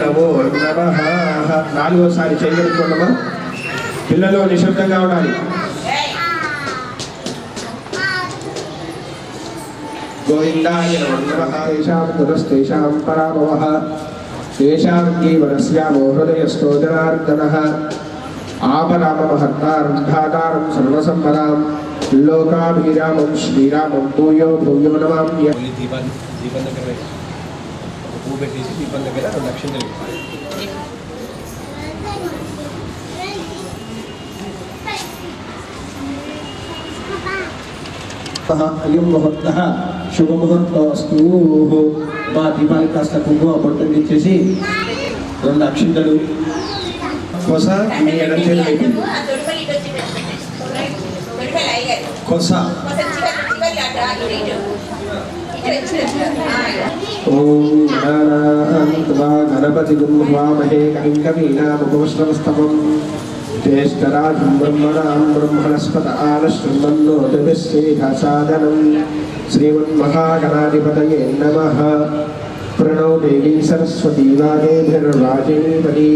నమో నమః నాలుగోసారి చేయగలుగుతున్నామా? పిల్లలు నిశ్శబ్దంగా ఉండాలి. గోవిందాయ నమో నమః ఏషాం దురస్తేషాం పరాభవః జీవనస్యామో హృదయస్థో జనార్దనः ఆపరామహర్తారం సర్వసంపదాం లోకాభిరామం శ్రీరామం భూయో భూయో నమాం ఓన్లీ దీపం దగ్గర పువ్వు పెట్టేసి దీపం దగ్గర రెండు అక్షంతలు పెట్టాలి. అయం ముహూర్త శుభముహూర్తస్తు మా దీపానికి కాస్త కుంకుమ పొట్టండి ఇచ్చేసి రెండు అక్షింతలు కొస మీ ఎడం చేతి కొస. ఓం గణానాన్వా గణపతి గుంభామహే కవిం కవీనాముపవస్త్రవస్తమం జ్యేష్ఠరాజం బ్రహ్మణాం బ్రహ్మణస్పత ఆనశ్వన్నోతిభిశ్రీఘసాదనం శ్రీమన్మహాగణాధిపతయే నమ. ప్రణో దేవీ సరస్వతీ వాగేభిర్వాజేపది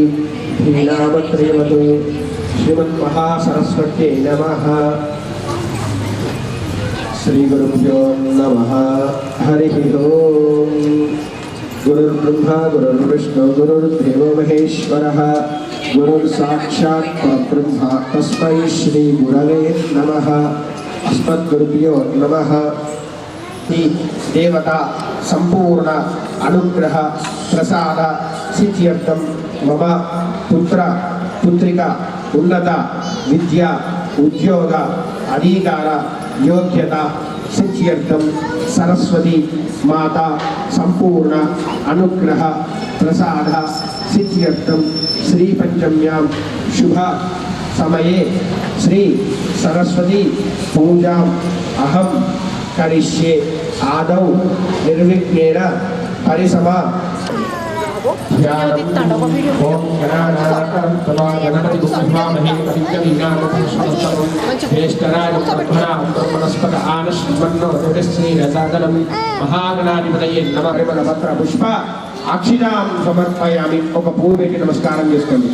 ధీనామత్రేవతే శ్రీమన్మహాసరస్వత్యై నమ. श्रीगुरुभ्यो नमः हरिः ओम् गुरुर्ब्रह्मा गुरुर्विष्णु गुरुर्देवो महेश्वरः गुरुर्साक्षात् परब्रह्म तस्मै श्रीगुरवे नमः अस्मद्गुरुभ्यो नमः ఈ దేవత సంపూర్ణ అనుగ్రహ ప్రసాద సిద్ధ్యర్థం మమ పుత్ర పుత్రిక ఉన్నత విద్య ఉద్యోగ అధికార యోగ్యత సిద్ధ్యర్థం సరస్వతి మాత సంపూర్ణ అనుగ్రహ ప్రసాద సిద్ధ్యర్థం శ్రీ పంచమ్యాం శుభ సమయే శ్రీ సరస్వతి పూజాం అహం కరిష్యే ఆదౌ నిర్విఘ్నేన పరిసమ ఓం గణానాథం తమా గణపతి గుంభామహే కవికవినామపుష్పస్తమం జ్యేష్ఠరాజ బ్రహ్మణాం బ్రహ్మణస్పత ఆనశ్వన్నో శ్రీరసాదనం మహాగణాధిపతయే నమ విమల పత్ర పుష్ప అక్షిరాం సమర్పయామి. ఒక పువ్వు పెట్టి నమస్కారం చేసుకోండి.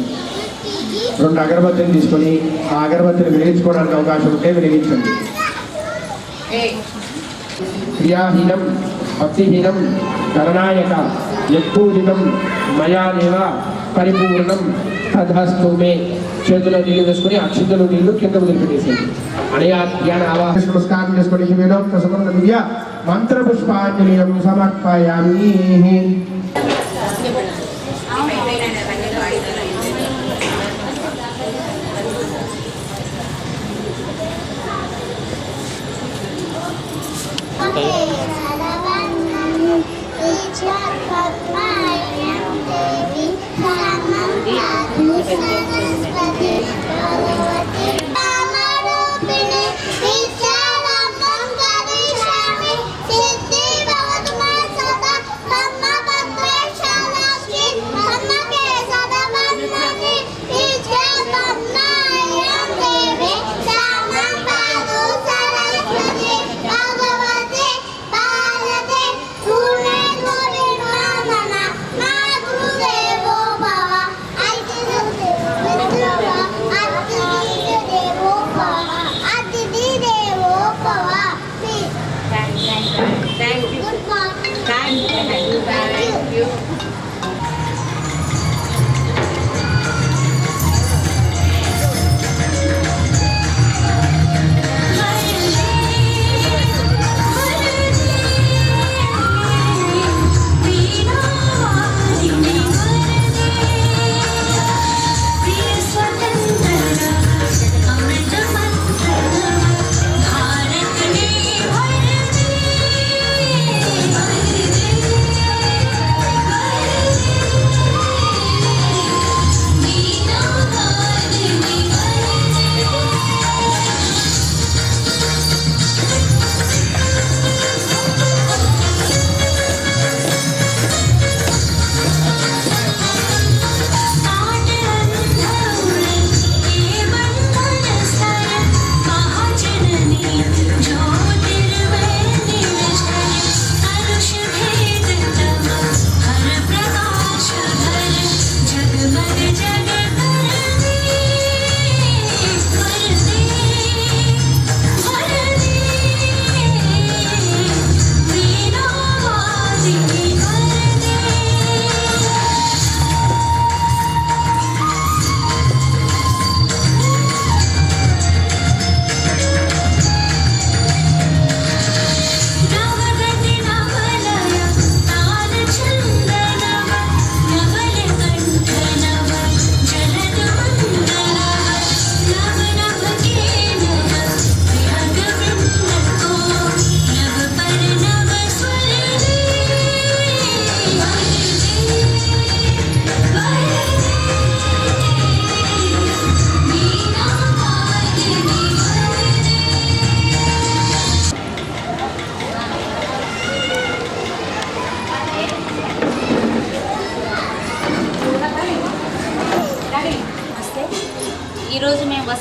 రెండు అగరబత్తిని తీసుకొని ఆ అగరబత్తిని వెలిగించుకోవడానికి అవకాశం ఉంటే వెలిగించండి. క్రియాహీనం భక్తిహీనం గణనాయక యత్పూజితం మయాదేవ పరిపూర్ణం తదస్తు మే చేతిలో నీళ్లు వేసుకొని అక్షింతలు నీళ్లు కింద వదిలిపెట్టేసేయండి అనయా ధ్యాన ఆవాహ నమస్కారం చేసుకొని వేదోక్త సమర్థ దివ్య మంత్ర పుష్పాంజలియం సమర్పయామి భగవతే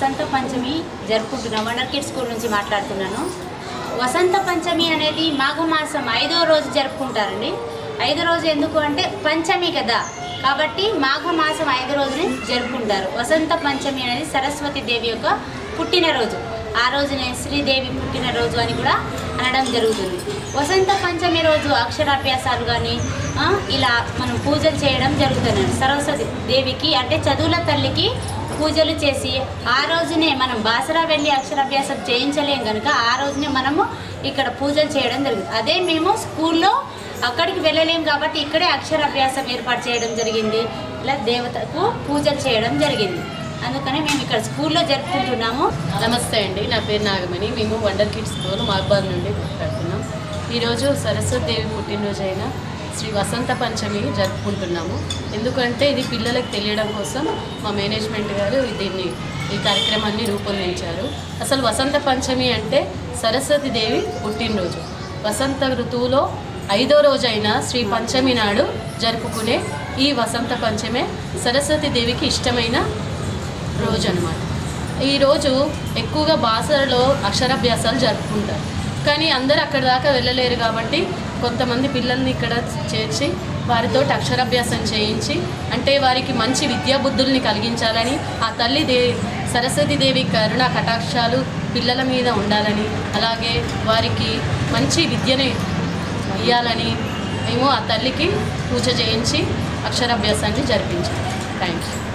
వసంత పంచమి జరుపుకుంటున్నాం. వండర్కిడ్ స్కూల్ నుంచి మాట్లాడుతున్నాను. వసంత పంచమి అనేది మాఘమాసం ఐదో రోజు జరుపుకుంటారండి. ఐదో రోజు ఎందుకు అంటే పంచమి కదా. కాబట్టి మాఘమాసం ఐదో రోజుని జరుపుకుంటారు. వసంత పంచమి అనేది సరస్వతి దేవి యొక్క పుట్టినరోజు. ఆ రోజునే శ్రీదేవి పుట్టినరోజు అని కూడా అనడం జరుగుతుంది. వసంత పంచమి రోజు అక్షరాభ్యాసాలు కానీ ఇలా మనం పూజలు చేయడం జరుగుతుంది. సరస్వతి దేవికి అంటే చదువుల తల్లికి పూజలు చేసి ఆ రోజునే మనం బాసరా వెళ్ళి అక్షరాభ్యాసం చేయించలేం కనుక ఆ రోజునే మనము ఇక్కడ పూజలు చేయడం జరుగుతుంది అదే మేము స్కూల్లో అక్కడికి వెళ్ళలేము కాబట్టి ఇక్కడే అక్షరాభ్యాసం ఏర్పాటు చేయడం జరిగింది. ఇలా దేవతకు పూజలు చేయడం జరిగింది. అందుకని మేము ఇక్కడ స్కూల్లో జరుపుకుంటున్నాము. నమస్తే అండి. నా పేరు నాగమణి. మేము వండర్ కిడ్స్ స్కూల్ మాగ్బాద్ నుండి మాట్లాడుతున్నాం. ఈరోజు సరస్వతి దేవి పుట్టినరోజు అయినా శ్రీ వసంత పంచమి జరుపుకుంటున్నాము. ఎందుకంటే ఇది పిల్లలకు తెలియడం కోసం మా మేనేజ్మెంట్ గారు దీన్ని ఈ కార్యక్రమాన్ని రూపొందించారు. అసలు వసంత పంచమి అంటే సరస్వతి దేవి పుట్టినరోజు. వసంత ఋతువులో ఐదో రోజైన శ్రీ పంచమి నాడు జరుపుకునే ఈ వసంత పంచమే సరస్వతి దేవికి ఇష్టమైన రోజు అనమాట ఈరోజు ఎక్కువగా బాసరలో అక్షరాభ్యాసాలు జరుపుకుంటారు. కానీ అందరూ అక్కడ దాకా వెళ్ళలేరు కాబట్టి కొంతమంది పిల్లల్ని ఇక్కడ చేర్చి వారితో అక్షరాభ్యాసం చేయించి అంటే వారికి మంచి విద్యాబుద్ధుల్ని కలిగించాలని ఆ తల్లి దే సరస్వతి దేవి కరుణ కటాక్షాలు పిల్లల మీద ఉండాలని అలాగే వారికి మంచి విద్యని ఇవ్వాలని మేము ఆ తల్లికి పూజ చేయించి అక్షరాభ్యాసాన్ని జరిపించాం. Thank you